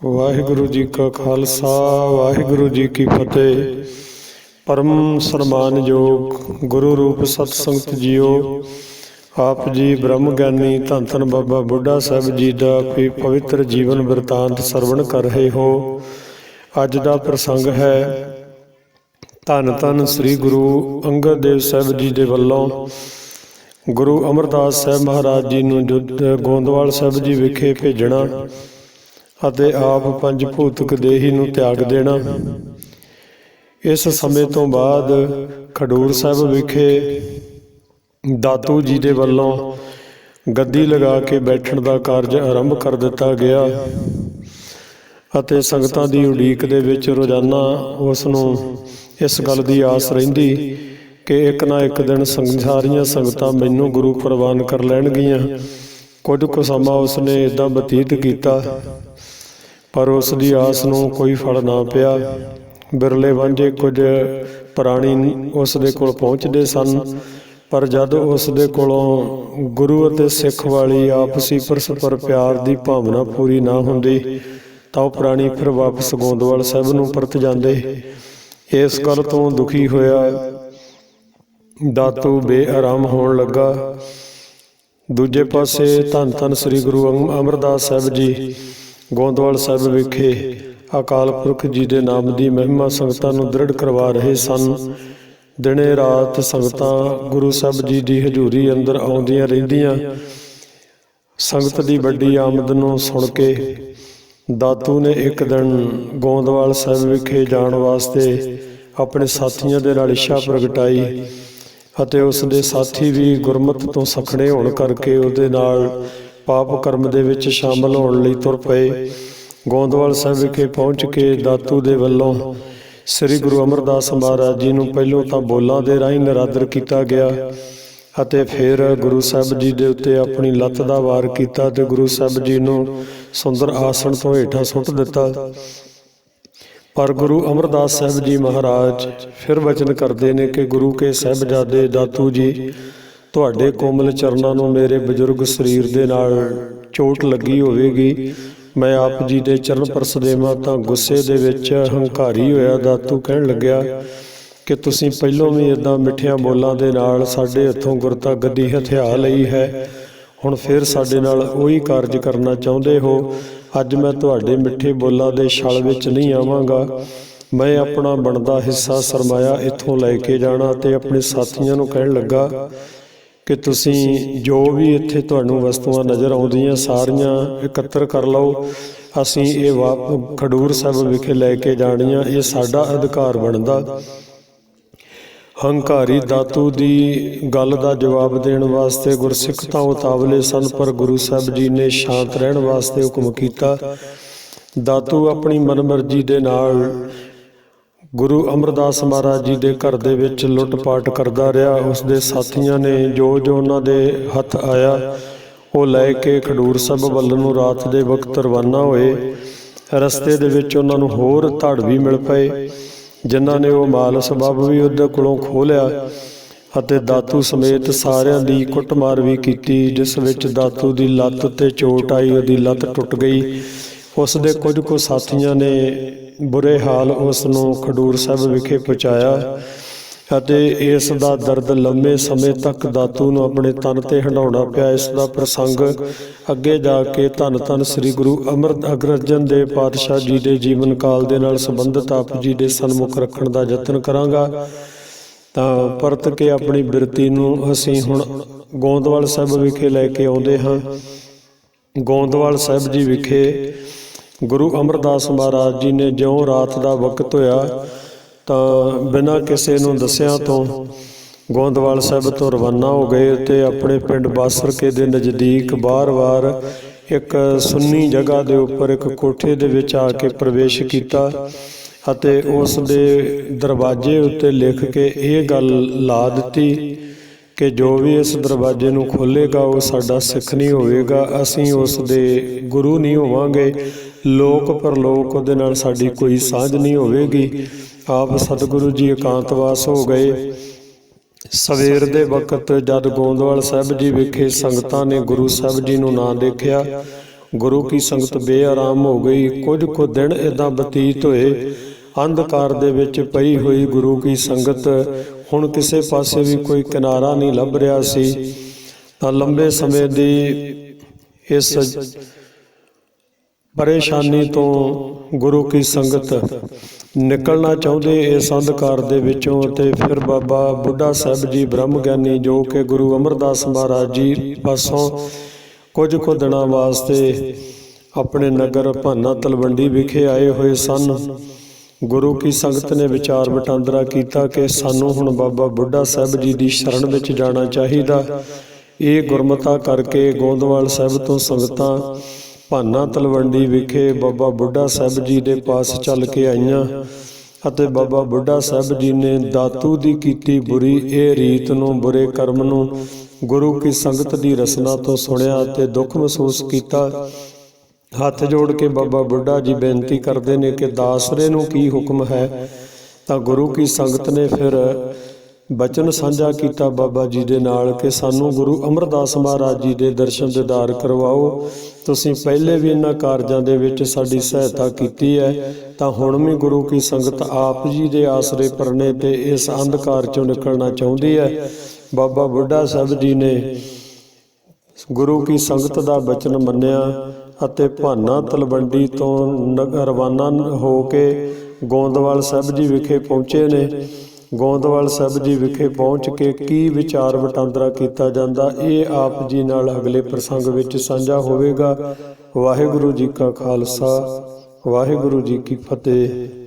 ਵਾਹਿਗੁਰੂ ਜੀ ਕਾ ਖਾਲਸਾ, ਵਾਹਿਗੁਰੂ ਜੀ ਕੀ ਫਤਿਹ। ਪਰਮ ਸਨਮਾਨਯੋਗ ਗੁਰੂ ਰੂਪ ਸਤ ਸੰਗਤ ਜੀਓ, ਆਪ ਜੀ ਬ੍ਰਹਮ ਗਿਆਨੀ ਧੰਨ ਧੰਨ ਬਾਬਾ ਬੁੱਢਾ ਸਾਹਿਬ ਜੀ ਦਾ ਕੋਈ ਪਵਿੱਤਰ ਜੀਵਨ ਵਰਤਾਂਤ ਸਰਵਣ ਕਰ ਰਹੇ ਹੋ। ਅੱਜ ਦਾ ਪ੍ਰਸੰਗ ਹੈ ਧੰਨ ਧੰਨ ਸ੍ਰੀ ਗੁਰੂ ਅੰਗਦ ਦੇਵ ਸਾਹਿਬ ਜੀ ਦੇ ਵੱਲੋਂ ਗੁਰੂ ਅਮਰਦਾਸ ਸਾਹਿਬ ਮਹਾਰਾਜ ਜੀ ਨੂੰ ਜੁੱਧ ਗੋਂਦਵਾਲ ਸਾਹਿਬ ਜੀ ਵਿਖੇ ਭੇਜਣਾ। ਅਤੇ ਆਪ ਪੰਜ ਭੂਤਕ ਦੇਹੀ ਨੂੰ ਤਿਆਗ ਦੇਣਾ। ਇਸ ਸਮੇਂ ਤੋਂ ਬਾਅਦ ਖਡੂਰ ਸਾਹਿਬ ਵਿਖੇ ਦਾਤੂ ਜੀ ਦੇ ਵੱਲੋਂ ਗੱਦੀ ਲਗਾ ਕੇ ਬੈਠਣ ਦਾ ਕਾਰਜ ਆਰੰਭ ਕਰ ਦਿੱਤਾ ਗਿਆ ਅਤੇ ਸੰਗਤਾਂ ਦੀ ਉਡੀਕ ਦੇ ਵਿੱਚ ਰੋਜ਼ਾਨਾ ਉਸ ਨੂੰ ਇਸ ਗੱਲ ਦੀ ਆਸ ਰਹਿੰਦੀ ਕਿ ਇੱਕ ਨਾ ਇੱਕ ਦਿਨ ਸੰਸਾਰੀਆਂ ਸੰਗਤਾਂ ਮੈਨੂੰ ਗੁਰੂ ਪ੍ਰਵਾਨ ਕਰ ਲੈਣਗੀਆਂ। ਕੁਝ ਕੁ ਸਮਾਂ ਉਸਨੇ ਇਦਾਂ ਬਤੀਤ ਕੀਤਾ, ਪਰ ਉਸ ਦੀ ਆਸ ਨੂੰ ਕੋਈ ਫਲ ਨਾ ਪਿਆ। ਬਿਰਲੇ ਵਾਂਝੇ ਕੁਝ ਪ੍ਰਾਣੀ ਉਸ ਦੇ ਕੋਲ ਪਹੁੰਚਦੇ ਸਨ, ਪਰ ਜਦ ਉਸ ਦੇ ਕੋਲੋਂ ਗੁਰੂ ਅਤੇ ਸਿੱਖ ਵਾਲੀ ਆਪਸੀ ਪਰਸਪਰ ਪਿਆਰ ਦੀ ਭਾਵਨਾ ਪੂਰੀ ਨਾ ਹੁੰਦੀ, ਤਾਂ ਉਹ ਪ੍ਰਾਣੀ ਫਿਰ ਵਾਪਸ ਗੋਂਦਵਾਲ ਸਾਹਿਬ ਨੂੰ ਪਰਤ ਜਾਂਦੇ। ਇਸ ਗੱਲ ਤੋਂ ਦੁਖੀ ਹੋਇਆ, ਦਾਤੂ ਬੇਆਰਾਮ ਹੋਣ ਲੱਗਾ। ਦੂਜੇ ਪਾਸੇ ਧੰਨ ਧੰਨ ਸ੍ਰੀ ਗੁਰੂ ਅਮ- ਅਮਰਦਾਸ ਸਾਹਿਬ ਜੀ ਗੋਂਦਵਾਲ ਸਾਹਿਬ ਵਿਖੇ ਅਕਾਲ ਪੁਰਖ ਜੀ ਦੇ ਨਾਮ ਦੀ ਮਹਿਮਾ ਸੰਗਤਾਂ ਨੂੰ ਦ੍ਰਿੜ ਕਰਵਾ ਰਹੇ ਸਨ। ਦਿਨੇ ਰਾਤ ਸੰਗਤਾਂ ਗੁਰੂ ਸਾਹਿਬ ਜੀ ਦੀ ਹਜ਼ੂਰੀ ਅੰਦਰ ਆਉਂਦੀਆਂ ਰਹਿੰਦੀਆਂ। ਸੰਗਤ ਦੀ ਵੱਡੀ ਆਮਦ ਨੂੰ ਸੁਣ ਕੇ ਦਾਤੂ ਨੇ ਇੱਕ ਦਿਨ ਗੋਂਦਵਾਲ ਸਾਹਿਬ ਵਿਖੇ ਜਾਣ ਵਾਸਤੇ ਆਪਣੇ ਸਾਥੀਆਂ ਦੇ ਨਾਲ ਇੱਛਾ ਪ੍ਰਗਟਾਈ। ਅਤੇ ਉਸ ਦੇ ਸਾਥੀ ਵੀ ਗੁਰਮਤ ਤੋਂ ਸਖਣੇ ਹੋਣ ਕਰਕੇ ਉਹਦੇ ਨਾਲ ਪਾਪ ਕਰਮ ਦੇ ਵਿੱਚ ਸ਼ਾਮਲ ਹੋਣ ਲਈ ਤੁਰ ਪਏ। ਗੋਂਦਵਾਲ ਸਾਹਿਬ ਵਿਖੇ ਪਹੁੰਚ ਕੇ ਦਾਤੂ ਦੇ ਵੱਲੋਂ ਸ੍ਰੀ ਗੁਰੂ ਅਮਰਦਾਸ ਮਹਾਰਾਜ ਜੀ ਨੂੰ ਪਹਿਲੋਂ ਤਾਂ ਬੋਲਾਂ ਦੇ ਰਾਹੀਂ ਨਿਰਾਦਰ ਕੀਤਾ ਗਿਆ ਅਤੇ ਫਿਰ ਗੁਰੂ ਸਾਹਿਬ ਜੀ ਦੇ ਉੱਤੇ ਆਪਣੀ ਲੱਤ ਦਾ ਵਾਰ ਕੀਤਾ ਤੇ ਗੁਰੂ ਸਾਹਿਬ ਜੀ ਨੂੰ ਸੁੰਦਰ ਆਸਣ ਤੋਂ ਹੇਠਾਂ ਸੁੱਟ ਦਿੱਤਾ। ਪਰ ਗੁਰੂ ਅਮਰਦਾਸ ਸਾਹਿਬ ਜੀ ਮਹਾਰਾਜ ਫਿਰ ਵਚਨ ਕਰਦੇ ਨੇ ਕਿ ਗੁਰੂ ਕੇ ਸਹਿਬਜ਼ਾਦੇ ਦਾਤੂ ਜੀ, ਤੁਹਾਡੇ ਕੋਮਲ ਚਰਨਾਂ ਨੂੰ ਮੇਰੇ ਬਜ਼ੁਰਗ ਸਰੀਰ ਦੇ ਨਾਲ ਚੋਟ ਲੱਗੀ ਹੋਵੇਗੀ। ਮੈਂ ਆਪ ਜੀ ਦੇ ਚਰਨ ਪਰਸ ਦੇਵਾਂ ਤਾਂ ਗੁੱਸੇ ਦੇ ਵਿੱਚ ਹੰਕਾਰੀ ਹੋਇਆ ਦਾਤੂ ਕਹਿਣ ਲੱਗਿਆ ਕਿ ਤੁਸੀਂ ਪਹਿਲਾਂ ਵੀ ਇਦਾਂ ਮਿੱਠੀਆਂ ਬੋਲਾਂ ਦੇ ਨਾਲ ਸਾਡੇ ਹੱਥੋਂ ਗੁਰਤਾ ਗੱਦੀ ਹਥਿਆ ਲਈ ਹੈ। ਹੁਣ ਫਿਰ ਸਾਡੇ ਨਾਲ ਉਹੀ ਕਾਰਜ ਕਰਨਾ ਚਾਹੁੰਦੇ ਹੋ। ਅੱਜ ਮੈਂ ਤੁਹਾਡੇ ਮਿੱਠੇ ਬੋਲਾਂ ਦੇ ਛਲ ਵਿੱਚ ਨਹੀਂ ਆਵਾਂਗਾ। ਮੈਂ ਆਪਣਾ ਬਣਦਾ ਹਿੱਸਾ ਸਰਮਾਇਆ ਇੱਥੋਂ ਲੈ ਕੇ ਜਾਣਾ ਤੇ ਆਪਣੇ ਸਾਥੀਆਂ ਨੂੰ ਕਹਿਣ ਲੱਗਾ ਕਿ ਤੁਸੀਂ ਜੋ ਵੀ ਇੱਥੇ ਤੁਹਾਨੂੰ ਵਸਤੂਆਂ ਨਜ਼ਰ ਆਉਂਦੀਆਂ ਸਾਰੀਆਂ ਇਕੱਤਰ ਕਰ ਲਓ। ਅਸੀਂ ਇਹ ਵਾ- ਖਡੂਰ ਸਾਹਿਬ ਵਿਖੇ ਲੈ ਕੇ ਜਾਣੀਆਂ, ਇਹ ਸਾਡਾ ਅਧਿਕਾਰ ਬਣਦਾ। ਹੰਕਾਰੀ ਦਾਤੂ ਦੀ ਗੱਲ ਦਾ ਜਵਾਬ ਦੇਣ ਵਾਸਤੇ ਗੁਰਸਿੱਖ ਤਾਂ ਉਤਾਵਲੇ ਸਨ, ਪਰ ਗੁਰੂ ਸਾਹਿਬ ਜੀ ਨੇ ਸ਼ਾਂਤ ਰਹਿਣ ਵਾਸਤੇ ਹੁਕਮ ਕੀਤਾ। ਦਾਤੂ ਆਪਣੀ ਮਨਮਰਜ਼ੀ ਦੇ ਨਾਲ ਗੁਰੂ ਅਮਰਦਾਸ ਮਹਾਰਾਜ ਜੀ ਦੇ ਘਰ ਦੇ ਵਿੱਚ ਲੁੱਟ-ਪਾਟ ਕਰਦਾ ਰਿਹਾ। ਉਸ ਦੇ ਸਾਥੀਆਂ ਨੇ ਜੋ ਜੋ ਉਹਨਾਂ ਦੇ ਹੱਥ ਆਇਆ, ਉਹ ਲੈ ਕੇ ਖਡੂਰ ਸਾਹਿਬ ਵੱਲ ਨੂੰ ਰਾਤ ਦੇ ਵਕਤ ਰਵਾਨਾ ਹੋਏ। ਰਸਤੇ ਦੇ ਵਿੱਚ ਉਹਨਾਂ ਨੂੰ ਹੋਰ ਧੜ ਵੀ ਮਿਲ ਪਏ। ਜਿਨ੍ਹਾਂ ਨੇ ਉਹ ਮਾਲ ਸਬਬ ਵੀ ਉਹਦੇ ਕੋਲੋਂ ਖੋਹ ਲਿਆ ਅਤੇ ਦਾਤੂ ਸਮੇਤ ਸਾਰਿਆਂ ਦੀ ਕੁੱਟਮਾਰ ਵੀ ਕੀਤੀ, ਜਿਸ ਵਿੱਚ ਦਾਤੂ ਦੀ ਲੱਤ ਤੇ ਚੋਟ ਆਈ, ਉਹਦੀ ਲੱਤ ਟੁੱਟ ਗਈ। ਉਸ ਦੇ ਕੁਝ ਕੁ ਸਾਥੀਆਂ ਨੇ ਬੁਰੇ ਹਾਲ ਉਸ ਨੂੰ ਖਡੂਰ ਸਾਹਿਬ ਵਿਖੇ ਪਹੁੰਚਾਇਆ। ਅਤੇ ਇਸ ਦਾ ਦਰਦ ਲੰਮੇ ਸਮੇਂ ਤੱਕ ਦਾਤੂ ਨੂੰ ਆਪਣੇ ਤਨ ਤੇ ਹੰਡਾਉਣਾ ਪਿਆ। ਇਸ ਦਾ ਪ੍ਰਸੰਗ ਅੱਗੇ ਜਾ ਕੇ ਧੰਨ ਧੰਨ ਸ੍ਰੀ ਗੁਰੂ ਅਮਰ ਅਗਰਜਨ ਦੇ ਪਾਤਸ਼ਾਹ ਜੀ ਦੇ ਜੀਵਨ ਕਾਲ ਦੇ ਨਾਲ ਸੰਬੰਧਿਤ ਆਪ ਜੀ ਦੇ ਸਨਮੁਖ ਰੱਖਣ ਦਾ ਯਤਨ ਕਰਾਂਗਾ। ਤਾਂ ਪਰਤ ਕੇ ਆਪਣੀ ਬਿਰਤੀ ਨੂੰ ਅਸੀਂ ਹੁਣ ਗੋਂਦਵਾਲ ਸਾਹਿਬ ਵਿਖੇ ਲੈ ਕੇ ਆਉਂਦੇ ਹਾਂ। ਗੋਂਦਵਾਲ ਸਾਹਿਬ ਜੀ ਵਿਖੇ ਗੁਰੂ ਅਮਰਦਾਸ ਮਹਾਰਾਜ ਜੀ ਨੇ ਜਿਉਂ ਰਾਤ ਦਾ ਵਕਤ ਹੋਇਆ ਤਾਂ ਬਿਨਾਂ ਕਿਸੇ ਨੂੰ ਦੱਸਿਆਂ ਤੋਂ ਗੋਂਦਵਾਲ ਸਾਹਿਬ ਤੋਂ ਰਵਾਨਾ ਹੋ ਗਏ ਤੇ ਆਪਣੇ ਪਿੰਡ ਬਾਸਰਕੇ ਦੇ ਨਜ਼ਦੀਕ ਬਾਰ-ਬਾਰ ਇੱਕ ਸੁੰਨੀ ਜਗ੍ਹਾ ਦੇ ਉੱਪਰ ਇੱਕ ਕੋਠੇ ਦੇ ਵਿੱਚ ਆ ਕੇ ਪ੍ਰਵੇਸ਼ ਕੀਤਾ ਅਤੇ ਉਸ ਦੇ ਦਰਵਾਜ਼ੇ ਉੱਤੇ ਲਿਖ ਕੇ ਇਹ ਗੱਲ ਲਾ ਦਿੱਤੀ ਕਿ ਜੋ ਵੀ ਇਸ ਦਰਵਾਜ਼ੇ ਨੂੰ ਖੋਲੇਗਾ ਉਹ ਸਾਡਾ ਸਿੱਖ ਨਹੀਂ ਹੋਵੇਗਾ, ਅਸੀਂ ਉਸ ਦੇ ਗੁਰੂ ਨਹੀਂ ਹੋਵਾਂਗੇ ਲੋਕ ਪਰਲੋਕ ਉਹਦੇ ਨਾਲ ਸਾਡੀ ਕੋਈ ਸਾਂਝ ਨਹੀਂ ਹੋਵੇਗੀ। ਆਪ ਸਤਿਗੁਰੂ ਜੀ ਇਕਾਂਤਵਾਸ ਹੋ ਗਏ। ਸਵੇਰ ਦੇ ਵਕਤ ਜਦ ਗੋਂਦਵਾਲ ਸਾਹਿਬ ਜੀ ਵਿਖੇ ਸੰਗਤਾਂ ਨੇ ਗੁਰੂ ਸਾਹਿਬ ਜੀ ਨੂੰ ਨਾ ਦੇਖਿਆ, ਗੁਰੂ ਕੀ ਸੰਗਤ ਬੇਆਰਾਮ ਹੋ ਗਈ। ਕੁਝ ਕੁ ਦਿਨ ਇਦਾਂ ਬਤੀਤ ਹੋਏ, ਅੰਧਕਾਰ ਦੇ ਵਿੱਚ ਪਈ ਹੋਈ ਗੁਰੂ ਕੀ ਸੰਗਤ ਹੁਣ ਕਿਸੇ ਪਾਸੇ ਵੀ ਕੋਈ ਕਿਨਾਰਾ ਨਹੀਂ ਲੱਭ ਰਿਹਾ ਸੀ। ਤਾਂ ਲੰਬੇ ਸਮੇਂ ਦੀ ਇਸ ਪਰੇਸ਼ਾਨੀ ਤੋਂ ਗੁਰੂ ਕੀ ਸੰਗਤ ਨਿਕਲਣਾ ਚਾਹੁੰਦੇ ਇਸ ਅੰਧਕਾਰ ਦੇ ਵਿੱਚੋਂ ਤੇ ਫਿਰ ਬਾਬਾ ਬੁੱਢਾ ਸਾਹਿਬ ਜੀ ਬ੍ਰਹਮ ਗਿਆਨੀ ਜੋ ਕਿ ਗੁਰੂ ਅਮਰਦਾਸ ਮਹਾਰਾਜ ਜੀ ਪਾਸੋਂ ਕੁਝ ਕੁ ਦਿਨਾਂ ਵਾਸਤੇ ਆਪਣੇ ਨਗਰ ਭਾਨਾ ਤਲਵੰਡੀ ਵਿਖੇ ਆਏ ਹੋਏ ਸਨ। ਗੁਰੂ ਕੀ ਸੰਗਤ ਨੇ ਵਿਚਾਰ ਵਟਾਂਦਰਾ ਕੀਤਾ ਕਿ ਸਾਨੂੰ ਹੁਣ ਬਾਬਾ ਬੁੱਢਾ ਸਾਹਿਬ ਜੀ ਦੀ ਸ਼ਰਨ ਵਿੱਚ ਜਾਣਾ ਚਾਹੀਦਾ। ਇਹ ਗੁਰਮਤਾ ਕਰਕੇ ਗੋਂਦਵਾਲ ਸਾਹਿਬ ਤੋਂ ਸੰਗਤਾਂ ਭਾਨਾ ਤਲਵੰਡੀ ਵਿਖੇ ਬਾਬਾ ਬੁੱਢਾ ਸਾਹਿਬ ਜੀ ਦੇ ਪਾਸ ਚੱਲ ਕੇ ਆਈਆਂ ਅਤੇ ਬਾਬਾ ਬੁੱਢਾ ਸਾਹਿਬ ਜੀ ਨੇ ਦਾਤੂ ਦੀ ਕੀਤੀ ਬੁਰੀ ਇਹ ਰੀਤ ਨੂੰ, ਬੁਰੇ ਕਰਮ ਨੂੰ ਗੁਰੂ ਕੀ ਸੰਗਤ ਦੀ ਰਸਨਾ ਤੋਂ ਸੁਣਿਆ ਤੇ ਦੁੱਖ ਮਹਿਸੂਸ ਕੀਤਾ। ਹੱਥ ਜੋੜ ਕੇ ਬਾਬਾ ਬੁੱਢਾ ਜੀ ਬੇਨਤੀ ਕਰਦੇ ਨੇ ਕਿ ਦਾਸਰੇ ਨੂੰ ਕੀ ਹੁਕਮ ਹੈ, ਤਾਂ ਗੁਰੂ ਕੀ ਸੰਗਤ ਨੇ ਫਿਰ ਬਚਨ ਸਾਂਝਾ ਕੀਤਾ ਬਾਬਾ ਜੀ ਦੇ ਨਾਲ ਕਿ ਸਾਨੂੰ ਗੁਰੂ ਅਮਰਦਾਸ ਮਹਾਰਾਜ ਜੀ ਦੇ ਦਰਸ਼ਨ ਦਿਦਾਰ ਕਰਵਾਓ। ਤੁਸੀਂ ਪਹਿਲੇ ਵੀ ਇਹਨਾਂ ਕਾਰਜਾਂ ਦੇ ਵਿੱਚ ਸਾਡੀ ਸਹਾਇਤਾ ਕੀਤੀ ਹੈ, ਤਾਂ ਹੁਣ ਵੀ ਗੁਰੂ ਕੀ ਸੰਗਤ ਆਪ ਜੀ ਦੇ ਆਸਰੇ ਪਰਨੇ ਤੇ ਇਸ ਅੰਧਕਾਰ ਚੋਂ ਨਿਕਲਣਾ ਚਾਹੁੰਦੀ ਹੈ। ਬਾਬਾ ਬੁੱਢਾ ਸਾਹਿਬ ਜੀ ਨੇ ਗੁਰੂ ਕੀ ਸੰਗਤ ਦਾ ਬਚਨ ਮੰਨਿਆ ਅਤੇ ਭਾਨਾ ਤਲਵੰਡੀ ਤੋਂ ਨਗ- ਰਵਾਨਾ ਹੋ ਕੇ ਗੋਂਦਵਾਲ ਸਾਹਿਬ ਜੀ ਵਿਖੇ ਪਹੁੰਚੇ ਨੇ। ਗੋਂਦਵਾਲ ਸਾਹਿਬ ਜੀ ਵਿਖੇ ਪਹੁੰਚ ਕੇ ਕੀ ਵਿਚਾਰ ਵਟਾਂਦਰਾ ਕੀਤਾ ਜਾਂਦਾ, ਇਹ ਆਪ ਜੀ ਨਾਲ ਅਗਲੇ ਪ੍ਰਸੰਗ ਵਿੱਚ ਸਾਂਝਾ ਹੋਵੇਗਾ। ਵਾਹਿਗੁਰੂ ਜੀ ਕਾ ਖਾਲਸਾ, ਵਾਹਿਗੁਰੂ ਜੀ ਕੀ ਫਤਿਹ।